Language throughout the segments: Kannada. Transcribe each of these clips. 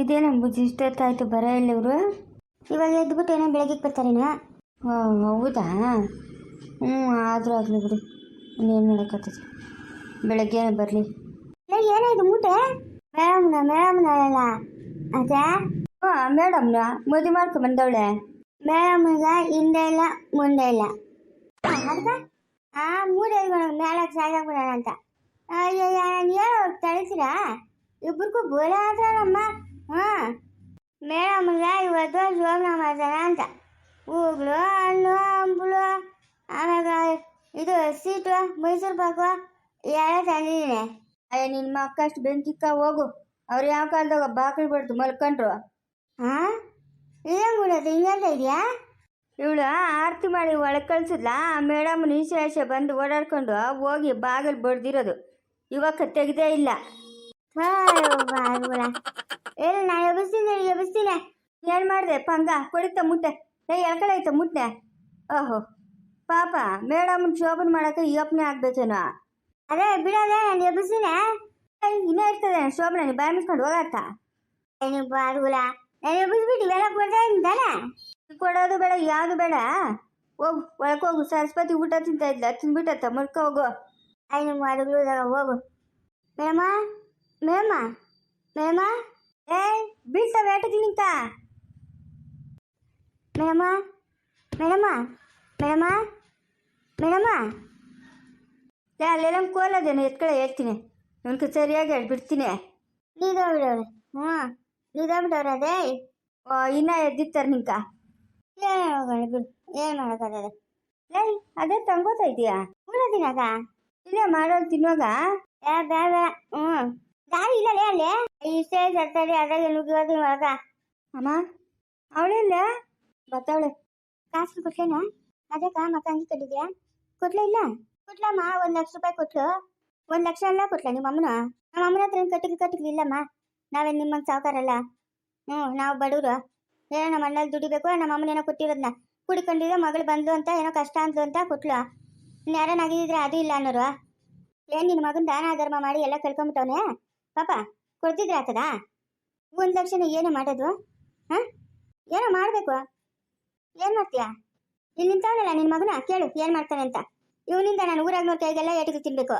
ಇದೇನು ಬುಜ್ಜಿ ಇಷ್ಟೊತ್ತಾಯ್ತು ಬರ ಇಲ್ಲ ಇವರು. ಇವಾಗ ಎದ್ಬಿಟ್ಟು ಏನೋ ಬೆಳಗ್ಗೆ ಬರ್ತಾರೇನೋ? ಹೌದಾ? ಹ್ಞೂ, ಆದರೂ ಆಗಲಿ ಬಿಡು. ಇನ್ನೇನು ಮಾಡೋಕ್ಕಾಗ್ತದೆ. ಬೆಳಗ್ಗೆ ಬರಲಿ. ಲೇ, ಏನೋ ಇದು ಮೂಟೆ? ಮೇಡಮ್ನ ಮೇಡಮ್ನ ಅಲ್ಲ ಅದೇ? ಹಾಂ ಮೇಡಮ್ನ ಮದುವೆ ಮಾಡ್ಕೊ ಬಂದವಳೆ. ಮೇಡಮ್ಗ ಹಿಂದೆ ಇಲ್ಲ, ಮುಂದೆ ಇಲ್ಲ. ಅದಕ್ಕೆ ಆ ನಾಲ್ಕು ಮೇಲಕ್ಕೆ ಸಾಕಾಗ್ಬಿಡೋಣ ಅಂತ. ಅಯ್ಯೋ ನಾನು ಹೇಳೋ ತಳಿಸಿರಾ? ಇಬ್ಬರಿಗೂ ಬೋಲ ಆದ್ರಮ್ಮ ಹಾಂ ಮೇಡಮ್ಗ ಇವತ್ತು ಮಾಡ್ತಾರ ಅಂತ. ಹೂಗಳು ಹಣ್ಣು ಆಮ್ಯಾಗ ಇದು ಸೀಟು, ಮೈಸೂರು ಪಾಕು ಎಲ್ಲ ತಂದಿದ್ದೀನಿ. ನಿನ್ನ ಮಕ್ಕ ಅಷ್ಟು ಬೆಂಕಿಕ್ಕ ಹೋಗು. ಅವ್ರು ಯಾವ ಕಾಲದಾಗ ಬಾಗಿಲು ಬಿಡ್ತು ಮಲ್ಕೊಂಡ್ರು? ಹಾಂ? ಏನು ಬಿಡೋದು ಹಿಂಗಂತ ಇದೆಯಾ? ಇವಳು ಆರತಿ ಮಾಡಿ ಒಳಗೆ ಕಳ್ಸಿದ್ಲ? ಮೇಡಮ್ ಈಶೆ ಬಂದು ಓಡಾಡ್ಕೊಂಡು ಹೋಗಿ ಬಾಗಿಲು ಬಡ್ದಿರೋದು. ಇವಾಗ ತೆಗ್ದೇ ಇಲ್ಲ. ಏನು ನಾ ಎಬ್ಬಿಸ್ತೀನಿ ಎಬ್ಬಿಸ್ತೀನಿ. ಏನು ಮಾಡಿದೆ, ಪಂಗ? ಕೊಡಿತ ಮುಟ್ಟೆ? ಏ ಆಯ್ತು ಮುಟ್ಟೆ? ಓಹೋ. ಪಾಪ ಮೇಡಮ್ ಶೋಭನ್ ಮಾಡಕ್ಕೆ ಯೋಪನೆ ಆಗ್ಬೇಕೇನೋ. ಅದೇ, ಬಿಡೋದೆ, ನಾನು ಎಬ್ಬಿಸ್ತೀನಿ. ಇನ್ನೂ ಇರ್ತದೆ ಶೋಭನ ನೀ ಭಯ ಮುಚ್ಕೊಂಡು ಹೋಗತ್ತ ಏನು ಬಾರ್ಗುಲ ನಾನು ಎಬ್ಬಿಸ್ಬಿಟ್ಟು ಇವೆಲ್ಲ ಕೊಡ್ತಾ ಇದ್ದಾನೆ ಕೊಡೋದು ಬೇಡ, ಯಾವುದು ಬೇಡ. ಹೋಗು ಒಳಕ್ಕೆ ಹೋಗು, ಸರಸ್ವತಿ ಊಟ ತಿಂತ ಇದ್ಲ ತಿಂದ್ಬಿಟ್ಟತ್ತ ಮುಡ್ಕೊ ಹೋಗು. ಐ ಮಾಡಿದ್ರು ಹೋಗು. ಮೇಡಮ್ಮ? ಮೇಡಮ್ಮ ಮೇಡಮ್ಮ ಏ ಬೀಳ್ತ ಬೇಟಕ್ಕೆ ನಿಂತ. ಮೇಡಮ್ಮ ಮೇಡಮ್ಮ ಮೇಡಮ್ಮ ಮೇಡಮ್ಮ ಏ ಅಲ್ಲೆಲ್ಲ ಕೋಲದೇನು ಎತ್ಕಡೆ ಹೇಳ್ತೀನಿ. ನನ್ಗೆ ಸರಿಯಾಗಿ ಹೇಳ್ಬಿಡ್ತೀನಿ ನೀದೋ ಬಿಡೋರು ಹ್ಞೂ ನೀದೋ ಬಿಡೋರು ಅದೇ. ಓ ಇನ್ನ ಎದ್ದಿತ್ತಾರೆ ನಿಂಕ. ಏನು ಬಿಡು. ಏನು ಮಾಡೋಕ್ಕಾಗದೆ ಏಯ್ ಅದೇ ತಂಗೋತಾ ಇದೀಯಾ? ಉಳೋದಿನಾಗ ಇಲ್ಲೇ ಮಾಡೋದು ತಿನ್ನುವಾಗ ಏ ಬೇಡ ಹ್ಞೂ ದಾರಿ ಇಲ್ಲಲೇ ಅಲ್ಲಿ? ಇಷ್ಟೇ ಸತ್ತರಿ ಅದ್ರಾಗ ನುಗ್ಗೋದು ಒಳಗ ಅಮ್ಮ ಅವಳೆಲ್ಲ ಬತ್ತಾವಳೆ. ಕಾಸು ಕೊಟ್ಲೇನ ಅದಕ್ಕ ಮಕ್ಕ ಅಂಗಿ ಕಟ್ಟಿದ್ಯಾ? ಕೊಟ್ಲ ಇಲ್ಲ? ಕೊಟ್ಲಮ್ಮ ಒಂದ್ ಲಕ್ಷ ರೂಪಾಯಿ ಕೊಟ್ಲು. ಒಂದ್ ಲಕ್ಷ ಎಲ್ಲ ಕೊಟ್ಲ ನಿಮ್ಮ ಅಮ್ಮನ? ನಮ್ಮ ಅಮ್ಮನ ಹತ್ರ ಕಟ್ಟಿಗೆ ಕಟ್ಟಿಗೆ ಇಲ್ಲಮ್ಮ. ನಾವೇನ್ ನಿಮ್ಮಂಗ್ ಸಾವುಕಾರಲ್ಲ? ಹ್ಞೂ ನಾವು ಬಡವ್ರು. ಏನೋ ನಮ್ಮ ಅಣ್ಣಲ್ಲಿ ದುಡಿಬೇಕು ನಮ್ಮ ಅಮ್ಮನ ಏನೋ ಕೊಟ್ಟಿರೋದ್ನ. ಕುಡಿಕೊಂಡಿದ್ರೆ ಮಗಳು ಬಂದ್ಲು ಅಂತ ಏನೋ ಕಷ್ಟ ಅಂದ್ಲು ಅಂತ ಕೊಟ್ಲು. ಯಾರನ್ನಾಗಿದ್ರೆ ಅದು ಇಲ್ಲ ಅನ್ನೋರು. ಏನ್ ನಿನ್ನ ಮಗನ ದಾನ ಧರ್ಮ ಮಾಡಿ ಎಲ್ಲ ಕಳ್ಕೊಂಬಿಟ್ಟವನೆ? ಪಾಪ, ಕೊಡ್ತಿದ್ರೆ ಆತದ ಒಂದ್ ಲಕ್ಷನ ಏನು ಮಾಡೋದು ಹಾಂ? ಏನೋ ಮಾಡಬೇಕು. ಏನ್ ಮಾಡ್ತೀಯಾ? ಇಲ್ಲಿ ನಿಂತವನಲ್ಲ ನಿನ್ ಮಗನ? ಕೇಳು, ಏನು ಮಾಡ್ತಾನೆ ಅಂತ. ಇವನಿಂದ ನಾನು ಊರಾಗ್ನೋರ್ ಕೈಗೆಲ್ಲ ಏಟಿಗೆ ತಿನ್ಬೇಕು.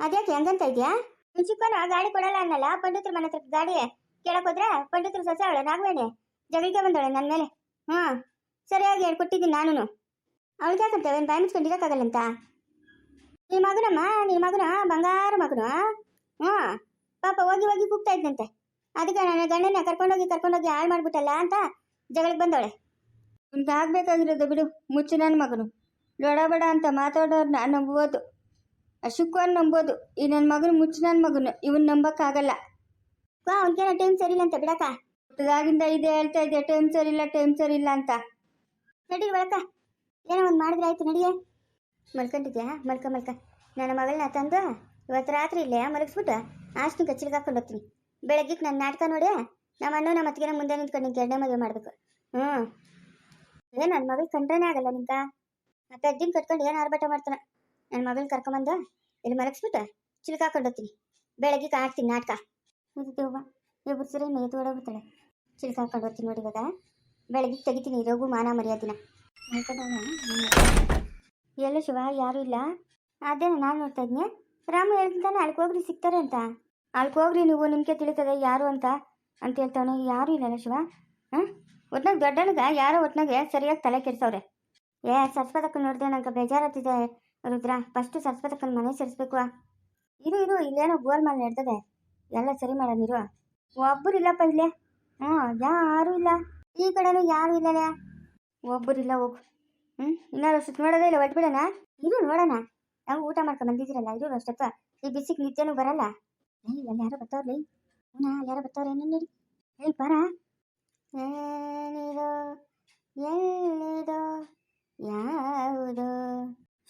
ಅದ್ಯಾಕೆ, ಹೆಂಗಂತ ಇದ್ಯಾ? ಚಿಕ್ಕನ ಗಾಡಿ ಕೊಡಲ್ಲ ಅನ್ನಲ್ಲ? ಪಂಡಿತರ ಮನೆ ಹತ್ರ ಗಾಡಿ ಕೇಳಕ್ ಹೋದ್ರೆ ಪಂಡಿತರು ಸೊಸೆ ಅವಳೆ, ನಾಗವೇಣೆ. ಜಗಳಿಗೆ ಬಂದವಳೆ ನನ್ನ ಮೇಲೆ. ಹ, ಸರಿಯಾಗಿ ಹೇಳಿ, ಕೊಟ್ಟಿದ್ದೀನಿ ನಾನು ಅವಳಿಗೆ ಯಾಕಂತ? ಏನ್ ಬಾಯಿ ಅಂತ? ನಿನ್ ಮಗನಮ್ಮ, ನಿನ್ ಮಗನ? ಬಂಗಾರ ಮಗನು? ಹ್ಮ್ ಪಾಪ ಹೋಗಿ ಹೋಗಿ ಕೂಗ್ತಾ ಇದ್ದಂತೆ ಅದಕ್ಕೆ ನನ್ನ ಗಂಡನ ಕರ್ಕೊಂಡೋಗಿ ಕರ್ಕೊಂಡೋಗಿ ಹಾಳು ಮಾಡ್ಬಿಟ್ಟಲ್ಲ ಅಂತ ಜಗಳಕ್ಕೆ ಬಂದವಳೆ. ಆಗ್ಬೇಕಾಗಿರೋದು ಬಿಡು ಮುಚ್ಚು ನನ್ನ ಮಗನು. ಲೊಡ ಬಡ ಅಂತ ಮಾತಾಡೋರ್ನ ನಂಬೋದು. ಅಶುಕ್ವನ್ ನಂಬೋದು. ಈ ನನ್ನ ಮಗನು ಮುಚ್ಚು ನನ್ನ ಮಗನು. ಇವನ್ ನಂಬಕ್ಕಾಗಲ್ಲ. ವಾ ಅವ್ನಿಗೇನೋ ಟೈಮ್ ಸರಿ ಇಲ್ಲ ಅಂತ ಬಿಡಕ್ಕ? ಹುಟ್ಟದಾಗಿಂದ ಇದೆ ಹೇಳ್ತಾ ಇದೆ ಟೈಮ್ ಸರಿ ಇಲ್ಲ ಟೈಮ್ ಸರಿ ಇಲ್ಲ ಅಂತ. ನಡಿ ಒಳಕ ಏನೋ ಒಂದು ಮಾಡಿದ್ರೆ ಆಯ್ತು ನಡಿಯೇ. ಮಲ್ಕೊಂಡಿದ್ಯಾ? ಮಲ್ಕ ಮಲ್ಕ. ನನ್ನ ಮಗಳನ್ನ ತಂದು ಇವತ್ತು ರಾತ್ರಿ ಇಲ್ಲೇ ಮಲಗಿಸ್ಬಿಟ್ಟು ಆಸ್ತಿ ಕಚ್ಚಿಗೆ ಹಾಕೊಂಡು ಹೋಗ್ತೀನಿ. ಬೆಳಗ್ಗೆ ನನ್ನ ನಾಟಕ ನೋಡಿ ನಮ್ಮ ಅಣ್ಣ ನಮ್ಮ ಅತ್ತಿಗೆ ಮುಂದೆ ನಿಂತ್ಕೊಂಡು ನಿಂಗೆ ಎರಡನೇ ಮದುವೆ ಮಾಡಬೇಕು. ಹ್ಞೂ. ಏನು ನನ್ನ ಮಗಳು ಕಂಡ್ರೇನೆ ಆಗಲ್ಲ ನಿಂಕ ಮತ್ತೆ ಅಜ್ಜಿನ ಕಟ್ಕೊಂಡು ಏನು ಆರ್ಭಟ ಮಾಡ್ತಾನೆ? ನನ್ನ ಮಗಳನ್ನ ಕರ್ಕೊಂಬಂದು ಇಲ್ಲಿ ಮಲಗಿಸ್ಬಿಟ್ಟು ಚಿಲ್ಕ ಹಾಕೊಂಡು ಹೋಗ್ತೀನಿ. ಬೆಳಗ್ಗೆ ಕಾಡ್ತೀನಿ ನಾಟಕ. ದೇವ್ವ ಇಬ್ಬರು ಸರಿ ನೇತು ಓಡೋಗ್ಬಿಡ್ತಾಳೆ. ಚಿಲ್ಕ ಹಾಕೊಂಡು ಹೋಗ್ತೀನಿ ನೋಡಿ ಇವಾಗ. ಬೆಳಗ್ಗೆ ತೆಗಿತೀನಿ ರಘು ಮಾನ ಮರ್ಯಾದಿನ. ಎಲ್ಲ ಶಿವ ಯಾರು ಇಲ್ಲ. ಅದೇನ ನಾನು ನೋಡ್ತಾ ಇದ್ನಿ ರಾಮು ಹೇಳ್ತಾನೆ ಅಳ್ಗೆ ಹೋಗ್ರಿ, ಸಿಗ್ತಾರೆ ಅಂತ. ಅಳ್ಗೆ ನೀವು ನಿಮಗೆ ತಿಳಿತದೆ ಯಾರು ಅಂತ? ಅಂತ ಹೇಳ್ತಾವನೆ, ಯಾರು ಇಲ್ಲಲ್ಲ ಶಿವ. ಹಾಂ ಒಟ್ನಾಗ ದೊಡ್ಡನಗ ಯಾರೋ ಒಟ್ನಾಗೆ ಸರಿಯಾಗಿ ತಲೆ ಕೆಡ್ಸವ್ರೆ. ಏ ಸರಸ್ವತಕ್ಕ ನೋಡಿದ್ರೆ ನಂಗೆ ಬೇಜಾರತ್ತಿದೆ ರುದ್ರ. ಫಸ್ಟು ಸರಸ್ವತಕ್ಕನ ಮನೆ ಸೇರಿಸ್ಬೇಕು ಇರು ಇರು, ಇಲ್ಲೇನೋ ಗೋಲ್ ಮಾಡಿ ನಡೆದದೆ. ಎಲ್ಲ ಸರಿ ಮಾಡೋಣ ಇರು. ಒಬ್ಬರು ಇಲ್ಲಪ್ಪ ಇಲ್ಲೇ? ಹ್ಞೂ ಯಾರು ಇಲ್ಲ. ಈ ಕಡೆನೂ ಯಾರು ಇಲ್ಲಲೇ? ಒಬ್ಬರಿಲ್ಲ ಹೋಗು. ಹ್ಞೂ ಇನ್ನಾರು ಸುತ್ತ ನೋಡೋದೇ ಇಲ್ಲ, ಒಟ್ಬಿಡೋಣ? ಇರು, ನೋಡೋಣ. ನಾವು ಊಟ ಮಾಡ್ಕೊಂಡು ಬಂದಿದ್ದೀರಲ್ಲ ಇರು ಅಷ್ಟಪ್ಪ. ಈ ಬಿಸಿಗೆ ನಿತ್ಯನೂ ಬರಲ್ಲ. ಏಯ್, ಅಲ್ಲಿ ಯಾರೋ ಬರ್ತಾವ್ರಿ ಹ್ಞೂ ಯಾರೋ ಬರ್ತಾವ್ರೆ ಏನು ನೋಡಿ. ಹೇಳಿ, ಬರ. ಏನಿದು ಎಲ್ಲಿದು ಯಾವುದು.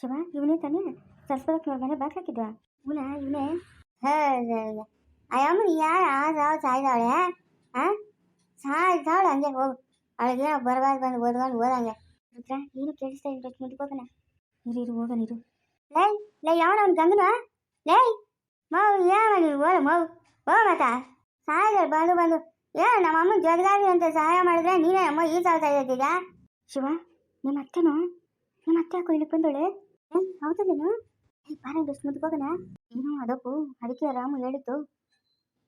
ಶಿವ, ಇವನೇ ತಾನೇ? ಸರಸ್ವತಕ್ಕೆ ಮನೆ ಬಾಕ್ಲಾಕಿದ್ವ ಹ್ಞೂ ಇವನೇ? ಅಯ್ಯಮ್ಮ ಯಾರು? ಆ ಸಾಯ್ದಾವಳೆ ಹಾಂ? ಸಾಯ್ದಾವಳೆ ಹಂಗೆ, ಹೋಗು. ಅವಳಿಗೆ ಬರಬಾರ್ದು ಬಂದು ಓದ್ಕೊಂಡು ಓದಂಗೆ ರುದ್ರ ಏನು ಕೇಳಿಸ್ತಾ ಇಲ್ಲ ಮುಂದಕ್ಕೆ ಹೋಗೋಣ. ಇರು ಇರು ಇರು ಲೈ ಲೈ ಯಾವನ ಅವ್ನು ಗಂಗನ? ಲೈ ಮಾವು ನೀವು ಓಲ ಮಾವು ಓ, ಮತ. ಸಾಯ್ದಾಳೆ ಬಂದು ಬಂದು. ಏ, ನಮ್ಮ ಅಮ್ಮ ಜೊತೆಗಾಗಿ ಅಂತ ಸಹಾಯ ಮಾಡಿದ್ರೆ ನೀನೇ ಅಮ್ಮ ಈ ಸಾಲ್ತಾ ಇದ್ದೀಗ ಶಿವ, ನಿಮ್ಮ ಅತ್ತೆನೋ? ನಿಮ್ಮ ಅತ್ತೆ ಯಾಕೋ ಇಲ್ಲಿ ಬಂದೋಳೆ? ಹೌದಲ್ಲೇನು? ಏ, ಬಾರ ಬೆಸ್ಟ್ ಮುದ್ದು ಹೋಗೋಣ. ಏನೋ ಅದಪ್ಪು, ಅದಕ್ಕೆ ರಾಮು ಹೇಳಿತ್ತು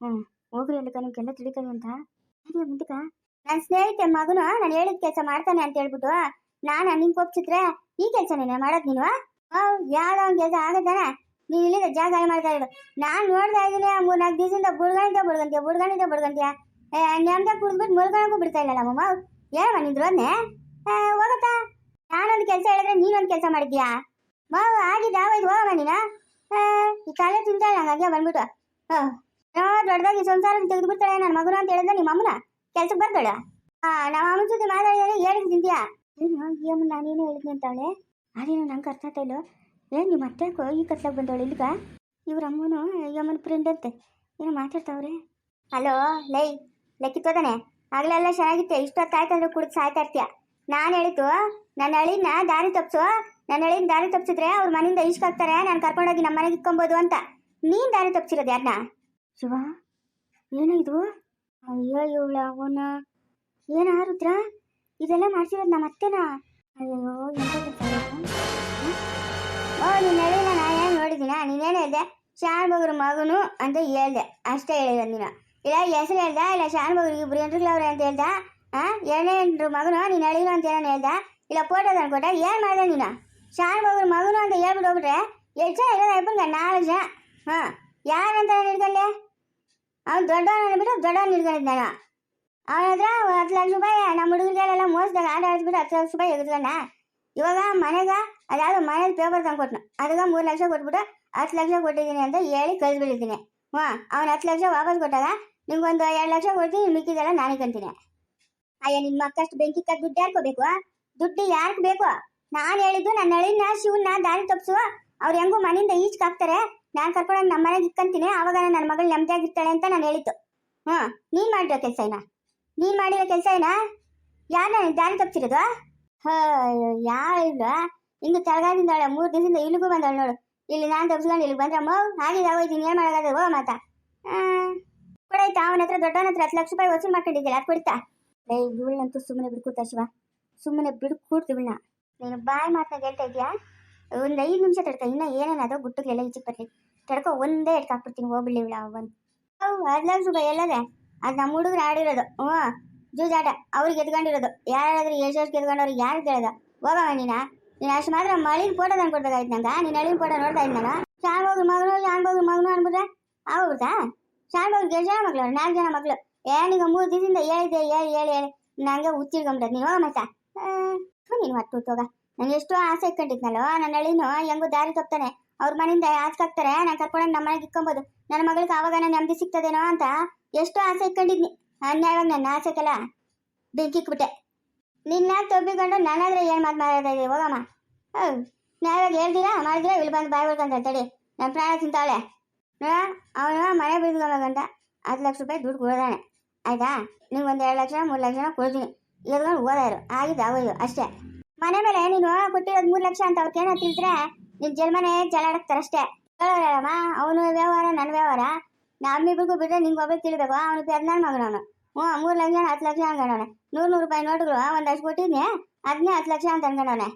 ಹ್ಞೂ ಹೋಗ್ರಿ ಅಲ್ಲಿ ನಿಮ್ಗೆಲ್ಲ ತಿಳಿತದೆ ಅಂತ. ಅದೇ ಮುಂದಕ್ಕ? ನನ್ನ ಸ್ನೇಹಿತೆ ಮಗನು? ನಾನು ಹೇಳಿದ ಕೆಲಸ ಮಾಡ್ತಾನೆ ಅಂತ ಹೇಳ್ಬಿಟ್ಟು. ನಾನು, ನಿಂಗೆ ಕೊಪ್ಸಿದ್ರೆ ಈ ಕೆಲಸನೇ ಮಾಡೋದು ನೀನು? ಒಂದು ಕೆಲಸ ಆಗತ್ತಾನೆ ನೀನು ಇಲ್ಲಿಂದ ಜಾಗ ಖಾಲಿ ಮಾಡ್ತಾ ಇರೋದು ನಾನು ನೋಡ್ತಾ ಇದ್ದೀನಿ ಮೂರು ನಾಲ್ಕು ದಿವಸದಿಂದ ಬುಡ್ಗಣಿದ್ದೆ ಬುಡ್ಗಂತೀಯ ಬುಡ್ಗಣಿದ್ದೆ ಬುಡ್ಗಂತೀಯ. ನೆಮ್ಮದ ಕುಡಿದ್ಬಿಟ್ಟು ಮುಳ್ಕೊಳಕ್ಕೂ ಬಿಡ್ತಾ ಇಲ್ಲ ನಮ್ಮಮ್ಮ ಏನಮ್ಮ ನಿಂದ್ರು ಅದನ್ನೇ ಹೋಗತ್ತಾ ನಾನೊಂದು ಕೆಲಸ ಹೇಳಿದ್ರೆ ನೀನೊಂದು ಕೆಲಸ ಮಾಡಿದ್ಯಾ? ಮಾವು ಆಗಿದ್ದು ಆಗೋಯ್ತು ಹೋಗಮ್ಮ ನೀನು. ಆ, ಈ ಕಾಲೇ ತಿಂತಾಳೆ ಹಂಗಾಗಿ ಬಂದ್ಬಿಟ್ಟು. ಹಾಂ ದೊಡ್ಡದಾಗಿ ಸಂಸಾರ ತೆಗೆದು ಬಿಡ್ತಾಳೆ ನನ್ನ ಮಗನ ಅಂತ ಹೇಳಿದ್ರೆ ನಿಮ್ಮ ಅಮ್ಮನ ಕೆಲ್ಸಕ್ಕೆ ಬರ್ತಾಳೆ? ಆ ನಮ್ಮ ಅಮ್ಮನ ಜೊತೆ ಮಾತಾಡಿದ್ರೆ ಹೇಳಿದ್ ತಿಂತೀಯಾ? ಏನು ನಾನೇನು ಹೇಳಿದ್ನಿ ಅಂತಾಳೆ ಅದೇನು ನಂಗೆ ಅರ್ಥ ಆಗ್ತಾ ಇಲ್ಲೋ? ಏನು ನಿಮ್ಮ ಅತ್ತೆ ಯಾಕೋ ಈ ಕತ್ಲಾಗ ಬಂದವಳು ಇಲ್ಲಿಗ? ಇವ್ರ ಅಮ್ಮನು ಈ ಅಮ್ಮನ ಫ್ರೆಂಡ್ ಅಂತೆ. ಏನೋ ಮಾತಾಡ್ತಾವ್ರೆ? ಹಲೋ, ಲೈ ಲೆಕ್ಕಿತ್ತೋದಾನೆ ಆಗಲೆಲ್ಲ ಚೆನ್ನಾಗಿತ್ತೆ. ಇಷ್ಟೊತ್ತು ಆಯ್ತಂದ್ರೆ ಕುಡಿದು ಸಾಯ್ತಾ ಇರ್ತೀಯ? ನಾನು ಹೇಳಿತು ನನ್ನ ಹಳಿನ ದಾರಿ ತಪ್ಸು. ನನ್ನ ಹಳಿನ ದಾರಿ ತಪ್ಸಿದ್ರೆ ಅವ್ರ ಮನೆಯಿಂದ ಇಷ್ಕಾಗ್ತಾರೆ ನಾನು ಕರ್ಕೊಂಡೋಗಿ ನಮ್ಮ ಮನೆಗೆ ಇಕ್ಕೊಬೋದು ಅಂತ. ನೀನು ದಾರಿ ತಪ್ಸಿರೋದು ಯಾರನ್ನ ಶಿವ, ಏನೋ ಇದು? ಅಯ್ಯೋ, ಇವಳ ಅವನ. ಏನ ರುದ್ರ? ಇದೆಲ್ಲ ಮಾಡ್ಸಿರೋದು ನಮ್ಮ ಅತ್ತೆನಾ? ಅಯ್ಯೋ, ಎಂತ ನೋಡಿದ್ದೀನ ನೀನೇನು ಹೇಳ್ದೆ ಶಾನ್ ಬಗ್ರ ಮಗನು ಅಂತ ಹೇಳ್ದೆ ಅಷ್ಟೇ ಹೇಳಿರೋದು ನೀನು ಇಲ್ಲ ಹೆಸರು ಹೇಳ್ದ ಇಲ್ಲ ಶಾನ್ ಬಗ್ರು ಇಬ್ರು ಎಂಟ್ರುಗಳವ್ರೆ ಅಂತ ಹೇಳ್ದ ಆ ಎರಡನೇ ಎಂಟ್ರು ಮಗನು ನೀನು ಹೇಳಿರೋ ಅಂತ ಏನೋ ಹೇಳ್ದ ಇಲ್ಲ ಫೋಟೋ ತಂದ್ಕೊಟ್ಟ ಏನು ಮಾಡ್ದೆ ನೀನು ಶಾನ್ ಬಗ್ರ ಮಗನು ಅಂತ ಹೇಳ್ಬಿಟ್ಟು ಹೋಗ್ಬಿಟ್ರೆ ಎಷ್ಟು ಜನ ಇರೋದು ಅಯ್ಯಪ್ಪನ್ಗೆ ನಾಲ್ಕು ಜನ ಹಾಂ ಯಾರಂತ ಹಿಡ್ಕೊಂಡೆ ಅವ್ನು ದೊಡ್ಡವನ ಬಿಟ್ಟು ದೊಡ್ಡವನ್ ಹಿಡ್ಕೊಂಡಿದ್ದ ನಾನು ಅವನ ಹತ್ರ ಹತ್ತು ಲಕ್ಷ ರೂಪಾಯಿ ನಮ್ಮ ಹುಡುಗರಿಗೆಲ್ಲ ಮೋಸದಾಗ ಆಟ ಆಡಿಸ್ಬಿಟ್ಟು ಹತ್ತು ಲಕ್ಷ ರೂಪಾಯಿ ಎಗ್ಸ್ಕೊಂಡ ಇವಾಗ ಮನೆಗ ಅದಾದ್ರು ಮನೇಲಿ ಪೇಪರ್ ತಂದ್ಕೊಟ್ನು ಅದಕ್ಕೆ ಮೂರು ಲಕ್ಷ ಕೊಟ್ಬಿಟ್ಟು ಹತ್ತು ಲಕ್ಷ ಕೊಟ್ಟಿದ್ದೀನಿ ಅಂತ ಹೇಳಿ ಕಳ್ಸಿಬಿಟ್ಟಿದ್ದೀನಿ ಹ್ಞೂ ಅವನು ಹತ್ತು ಲಕ್ಷ ವಾಪಸ್ ಕೊಟ್ಟಾಗ ನಿಂಗೊಂದು ಎರಡು ಲಕ್ಷ ಕೊಡ್ತೀನಿ ಮಿಕ್ಕಿದೆಲ್ಲ ನಾನೇ ಕಂತೀನಿ. ಅಯ್ಯ ನಿಮ್ಮ ಮಕ್ಕಷ್ಟು ಬೆಂಕಿ ಕದ್ದು ದುಡ್ಡು ಯಾರ್ಕೋಬೇಕು ದುಡ್ಡು ಯಾರಿಗೆ ಬೇಕು? ನಾನು ಹೇಳಿದ್ದು ನನ್ನ ಹಳಿನ ಶಿವನ್ನ ದಾರಿ ತಪ್ಪಿಸುವ. ಅವ್ರು ಹೆಂಗೂ ಮನೆಯಿಂದ ಈಚೆಗೆ ಹಾಕ್ತಾರೆ. ನಾನು ಕರ್ಕೊಂಡು ನಮ್ಮ ಮನೆಗೆ ಇಕ್ಕಂತೀನಿ. ಆವಾಗ ನನ್ನ ಮಗಳು ನೆಮ್ಮದಿಯಾಗಿರ್ತಾಳೆ ಅಂತ ನಾನು ಹೇಳಿದ್ದು. ಹ್ಞೂ ನೀನು ಮಾಡಿರೋ ಕೆಲಸ ಏನ ನೀನು ಮಾಡಿರೋ ಕೆಲಸ ಏನ ಯಾರನ್ನ ದಾರಿ ತಪ್ಸಿರೋದು? ಯಾರು ಇಲ್ಲ ಇನ್ನು ತಳಗಾದಿಂದಾಳೆ ಮೂರು ದಿವಸದಿಂದ ಇಲ್ಲಿಗೂ ಬಂದವಳು ನೋಡು. ಇಲ್ಲಿ ನಾನು ತಪ್ಸ್ಕೊಂಡು ಇಲ್ಲಿ ಬಂದ್ರೆ, ಅಮ್ಮ ಆಗಿದೆ ಹೋಯ್ತೀನಿ ಏನು ಮಾಡೋದು ಓ ಮಾತಾ. ಕೊಡಾಯ್ತಾ? ಅವನ ಹತ್ರ ದೊಡ್ಡವನ ಹತ್ರ ಹತ್ತು ಲಕ್ಷ ರೂಪಾಯಿ ವಸೂಲ್ ಮಾಡ್ಕೊಂಡಿದ್ದಿಲ್ಲ ಅದು ಕೊಡ್ತಾ? ಏ ಇವಳಂತೂ ಸುಮ್ಮನೆ ಬಿಡ್ಕೊಡ್ತಾ ಶಿವ. ಸುಮ್ಮನೆ ಬಿಡ್ಕೊಡ್ತು ಇವಳನ್ನ. ನೀನು ಬಾಯ್ ಮಾತನ್ನ ಹೇಳ್ತಾ ಇದೆಯಾ? ಒಂದು ಐದು ನಿಮಿಷ ತಡ್ಕ, ಇನ್ನ ಏನೇನದೋ ಗುಟ್ಟುಗಳೆಲ್ಲ ಈಚೆಗೆ ಬರ್ಲಿ. ತಡ್ಕೊ, ಒಂದೇ ಎಡ್ಕ ಹಾಕ್ಬಿಡ್ತೀನಿ, ಹೋಗ್ಬಿಡ್ಲಿ ಇವಳ ಒಂದು ಹತ್ತು ಲಕ್ಷ ರೂಪಾಯಿ ಎಲ್ಲದೆ? ಅದು ನಮ್ಮ ಹುಡುಗರು ಆಡಿರೋದು. ಹ್ಞೂ, ಜೂಜಾಟ. ಅವ್ರಿಗೆ ಎದ್ಕೊಂಡಿರೋದು. ಯಾರಾದ್ರೂ ಎಷ್ಟು ಗೆದ್ಕೊಂಡವ್ರಿಗೆ ಯಾರು ಕೇಳೋದು? ಹೋಗವ ನೀನ? ನೀನು ಅಷ್ಟು ಮಾತ್ರ ಮಳಿನ ಫೋಟೋ ತಂದು ಕೊಡ್ಬೇಕಾಯ್ತು ನಂಗೆ? ನೀನು ಅಳಿನ ಫೋಟೋ ನೋಡ್ತಾ ಇದ್ದಾಗ ಶಾನ್ ಹೋಗ್ರ ಮಗನು ಶಾನ್ ಹೋಗಿ ಮಗನು ಅನ್ಬಿಟ್ರೆ ಆಗೋಗ್ಬಿಡ್ತಾ ಶಾನ್ ಹೋಗಿ ಎಷ್ಟು ಜನ ಮಕ್ಳು ನಾಲ್ಕು ಜನ ಮಕ್ಳು ಏನೀಗ ಮೂರು ದಿವಸದಿಂದ ಹೇಳಿದ್ದೆ, ಹೇಳಿ ಹೇಳಿ ಹೇಳಿ. ನನಗೆ ಹುಚ್ಚಿಡ್ಕೊಂಬಿಟ್ಟೆ ನೀನು ಹೋಗ ಮತ್ತ ನೀನು ಮತ್ತೆ ಹೋಗ. ನಂಗೆ ಎಷ್ಟೋ ಆಸೆ ಇಟ್ಕೊಂಡಿದ್ನಲ್ಲೋ ನನ್ನ ಹಳಿನು ಹೆಂಗೋ ದಾರಿ ತಪ್ತಾನೆ. ಅವ್ರ ಮನೆಯಿಂದ ಹಾಕ್ತಾರೆ, ನಾನು ಕರ್ಕೊಂಡು ನಮ್ಮ ಮನೆಗೆ ಇಕ್ಕೊಬೋದು. ನನ್ನ ಮಗಳಿಗೆ ಆವಾಗ ನಾನು ನೆಮ್ಮದಿ ಸಿಗ್ತದೇನೋ ಅಂತ ಎಷ್ಟೋ ಆಸೆ ಇಟ್ಕೊಂಡಿದ್ನಿ. ಅನ್ಯಾಯವಾಗ ನನ್ನ ಆಸೆಗೆಲ್ಲ ಬೆಂಕಿಕ್ಬಿಟ್ಟೆ ನಿನ್ನ ತೊಬ್ಬಿಕೊಂಡು ನನ್ನಾದ್ರೆ ಏನು ಮಾತು ಮಾತಾಡ್ತಾ ಇದ್ದೀವಿ ಹೋಗಮ್ಮ. ಹೌದು. ನಾವಾಗ ಹೇಳ್ತೀರಾ? ಮಾಡಿದ್ರೆ ಇಲ್ಲಿ ಬಂದು ಬಾಯ್ ತಡಿ ನನ್ನ ಪ್ರಾಣ ತಿಂತಾಳೆ. ನೋಡ, ಅವನು ಮನೆ ಬಿಡ್ಕೊಂಬೇಕಂತ ಹತ್ತು ಲಕ್ಷ ರೂಪಾಯಿ ದುಡ್ಡು ಕೊಡೋದಾನೆ ಆಯ್ತಾ? ನಿಂಗೆ ಒಂದು ಎರಡು ಲಕ್ಷ ಮೂರು ಲಕ್ಷ ಕೊಡ್ತೀನಿ. ಎದ್ಕೊಂಡು ಓದಾರು ಆಗಿದ್ದು ಆಗೋದು ಅಷ್ಟೇ. ಮನೆ ಮೇಲೆ ನೀನು ಕೊಟ್ಟಿರೋದು ಮೂರು ಲಕ್ಷ ಅಂತ ಅವ್ರಿಗೆ ಏನೋ ತಿಳಿದ್ರೆ ನಿನ್ ಜನ್ಮನೆ ಜಲಾಡಕ್ತಾರೆ ಅಷ್ಟೇ. ಹೇಳೋರಮ್ಮ ಅವನು ವ್ಯವಹಾರ ನನ್ನ ವ್ಯವಹಾರ. ನಮ್ಮಿಬ್ರಿಗೂ ಬಿಡ್ರೆ ನಿಂಗೆ ಒಬ್ಬರು ತಿಳಿಬೇಕು? ಅವನು ಪೆರ್ನಾಳ್ ಮಗನವನು. ಹ್ಞೂ, ಮೂರು ಲಕ್ಷ ಹತ್ತು ಲಕ್ಷ ಅನ್ಕೊಂಡವನೆ ನೂರು ನೂರು ರೂಪಾಯಿ ನೋಟುಗಳು ಒಂದಷ್ಟು ಕೊಟ್ಟಿದ್ನೆ ಅದನ್ನೇ ಹತ್ತು ಲಕ್ಷ ಅಂತ ಅನ್ಕೊಂಡವನೆ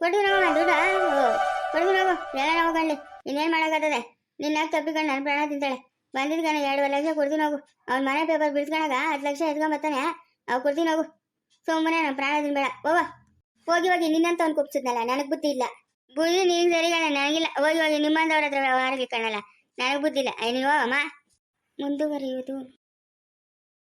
ಕೊಡ್ತೀನಿ ಹೋಗಮ್ಮ ದುಡ್ಡು. ಕೊಡ್ತೀನಿ ಹೋಗು ಎಲ್ಲ ಹೋಗಣ್ಲಿ ಇನ್ನೇನು ಮಾಡೋಕ್ಕಾಗ್ತದೆ? ನಿನ್ನ ತಪ್ಪಿಕೊಂಡು ನನ್ನ ಪ್ರಾಣ ತಿಂತಾಳೆ? ಬಂದಿದ್ ಕಣ, ಎರಡುವರೆ ಲಕ್ಷ ಕೊಡ್ತೀನಿ ಹೋಗು. ಅವ್ನ ಮನೆ ಪೇಪರ್ ಬಿಡ್ಸ್ಕೊಳಾಗ ಹತ್ತು ಲಕ್ಷ ಎತ್ಕೊಂಬರ್ತಾನೆ ಅವು ಕೊಡ್ತೀನಿ ಹೋಗು. ಸುಮ್ಮನೆ ನನ್ನ ಪ್ರಾಣ ತಿನ್ಬೇಡ. ಹೋಗ. ಹೋಗಿ ಹೋಗಿ, ನಿನ್ನಂತ ಅವ್ನು ಕುಪ್ಸಿದ್ನಲ್ಲ ನನಗೆ ಬುದ್ಧಿ ಇಲ್ಲ. ಬುದ್ಧಿ ನೀನು ಸರಿ ಕಣ, ನನಗಿಲ್ಲ. ಹೋಗಿ ಹೋಗಿ ನಿಮ್ಮಂದವ್ರ ಹತ್ರ ವ್ಯವಹಾರಕ್ಕೆ ಕಣಲ್ಲ ನನಗೆ ಬುದ್ಧಿ ಇಲ್ಲ. ನೀನು ಹೋಗಮ್ಮ ಮುಂದುವರಿಯುವುದು.